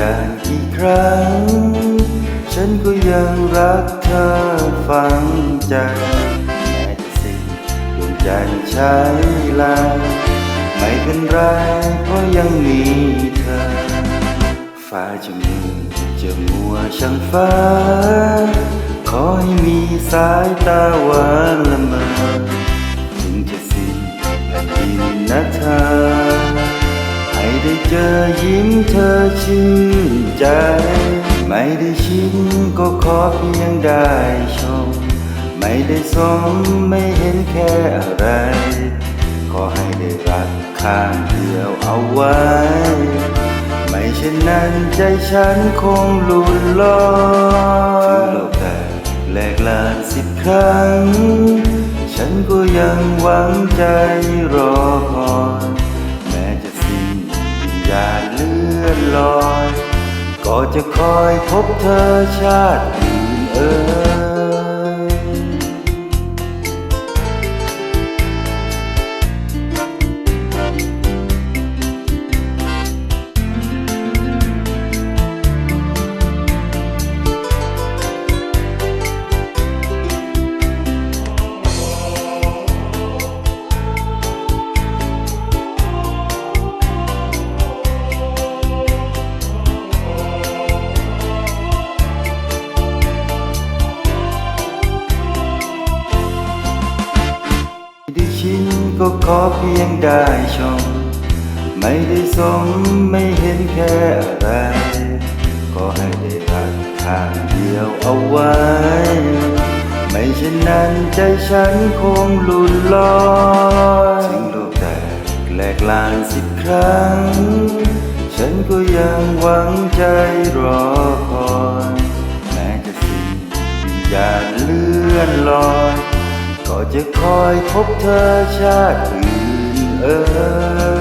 อีกครั้ง ฉันก็ยังรักเธอฝังใจแม้จะสิ้นดวงใจใช้ลาไม่เป็นไรเพราะยังมีเธอ ฟ้าจะมือจะมัวช่างฟ้า ขอให้มีสายตาหวานละเมอถึงจะสิ้นแผ่นดินนะเธอ เจอยิ้มเธอชื่นใจ ไม่ได้ชิมก็ขอเพียงได้ชม ไม่ได้สมไม่เห็นแค่อะไร ขอให้ได้รักข้างเดียวเอาไว้ ไม่เช่นนั้นใจฉันคงหลุดลอยถึงโลกแตกแหลกลานสิบครั้ง ฉันก็ยังหวังใจรอคอย จะคอยพบเธอชาติอื่นเอ่ย ไม่ได้ชินก็ขอเพียงได้ชม ไม่ได้สมไม่เห็นแค่อะไร ก็ให้ได้รักข้างเดียวเอาไว้ ไม่เช่นนั้นใจฉันคงหลุดลอยถึงโลกแตกแหลกลานสิบครั้ง ฉันก็ยังหวังใจรอคอย แม้จะสิ้นวิญญาณเลื่อนลอย จะคอยพบเธอชาติอื่นเอ่ย